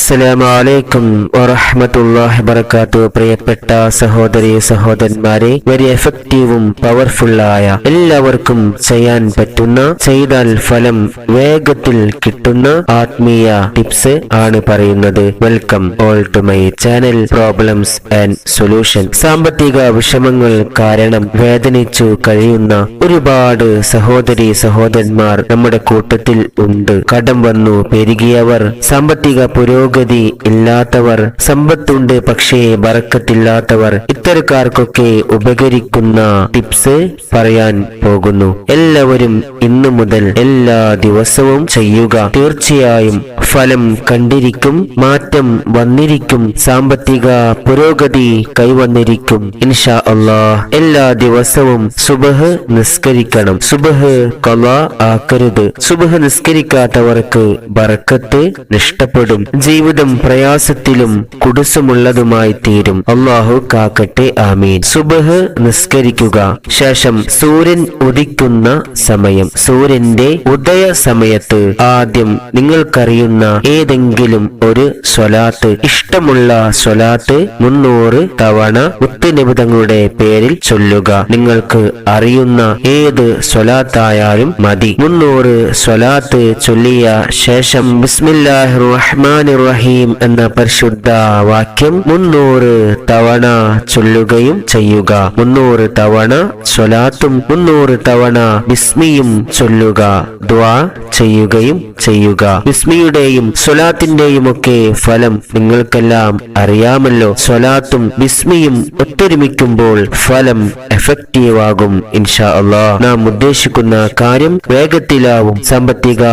അസ്സലാമു അലൈക്കും വറഹ്മത്തുള്ളാഹി വബറകാത്തു പ്രിയപ്പെട്ട സഹോദരി സഹോദരന്മാരെ വെരി എഫക്റ്റീവും പവർഫുള്ളായ എല്ലാവർക്കും ചെയ്യാൻ പറ്റുന്ന ചെയ്താൽ ഫലം വേഗത്തിൽ കിട്ടുന്ന ആത്മീയ ടിപ്സ് ആണ് പറയുന്നത്. Welcome all to my channel problems and solution സാമ്പത്തിക വിഷമങ്ങൾ കാരണം വേദനിച്ചു കഴിയുന്ന ഒരുപാട് സഹോദരി സഹോദരന്മാർ നമ്മുടെ കൂട്ടത്തിൽ ഉണ്ട്. കടം വന്നു പെരുകിയവർ സാമ്പത്തിക പുരോഗതി ഇല്ലാത്തവർ സമ്പത്തുണ്ട് പക്ഷേ ബറക്കത്തില്ലാത്തവർ. ഇത്തരക്കാർക്കൊക്കെ ഉപകരിക്കുന്ന ടിപ്സ് പറയാൻ പോകുന്നു. എല്ലാവരും ഇന്നു മുതൽ എല്ലാ ദിവസവും ചെയ്യുക. തീർച്ചയായും ഫലം കണ്ടിരിക്കും മാറ്റം വന്നിരിക്കും സാമ്പത്തിക പുരോഗതി കൈവന്നിരിക്കും. ഇൻഷാ അള്ളാഹ് എല്ലാ ദിവസവും സുബഹ് നിസ്കരിക്കണം. സുബഹ് കല ആക്കരുത്. സുബഹ് നിസ്കരിക്കാത്തവർക്ക് ബറക്കത്ത് നഷ്ടപ്പെടും. ജീവിതം പ്രയാസത്തിലും കുടുസമുള്ളതുമായി തീരും. അള്ളാഹു കാക്കട്ടെ ആമീൻ. സുബഹ് നിസ്കരിക്കുക. ശേഷം സൂര്യൻ ഉദിക്കുന്ന സമയം. സൂര്യന്റെ ഉദയ സമയത്ത് ആദ്യം നിങ്ങൾക്കറിയുന്ന ഏതെങ്കിലും ഒരു സ്വലാത്ത് ഇഷ്ടമുള്ള സ്വലാത്ത് മുന്നൂറ് തവണ മുത്തുനിബിതങ്ങളുടെ പേരിൽ ചൊല്ലുക. നിങ്ങൾക്ക് അറിയുന്ന ഏത് സ്വലാത്തായാലും മതി. മുന്നൂറ് സ്വലാത്ത് ചൊല്ലിയ ശേഷം ബിസ്മില്ലാഹിർ റഹ്മാനിർ റഹീം എന്ന പരിശുദ്ധ വാക്യം മുന്നൂറ് തവണ ചൊല്ലുകയും ചെയ്യുക. മുന്നൂറ് തവണ സ്വലാത്തും മുന്നൂറ് തവണ ബിസ്മിയും ചൊല്ലുക. ദ്വാ ചെയ്യുകയും ചെയ്യുക. ബിസ്മിയുടെയും സ്വലാത്തിന്റെയും ഒക്കെ ഫലം നിങ്ങൾക്കെല്ലാം അറിയാമല്ലോ. സ്വലാത്തും ബിസ്മിയും ഒത്തൊരുമിക്കുമ്പോൾ ഫലം എഫക്റ്റീവ് ആകും ഇൻഷാ അള്ളാഹ് നാം ഉദ്ദേശിക്കുന്ന കാര്യം വേഗത്തിലാവും. സാമ്പത്തിക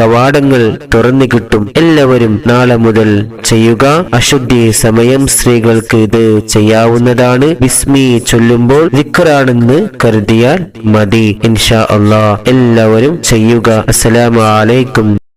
കവാടങ്ങൾ തുറന്നു കിട്ടും. എല്ലാവരും നാളെ മുതൽ ചെയ്യുക. അശുദ്ധി സമയം സ്ത്രീകൾക്ക് ഇത് ചെയ്യാവുന്നതാണ്. ബിസ്മി ചൊല്ലുമ്പോൾ വിക്രാണെന്ന് കരുതിയാൽ മതി. ഇൻഷാ അള്ളാ എല്ലാവരും ചെയ്യുക. അസ്സലാമു അലൈക്കും.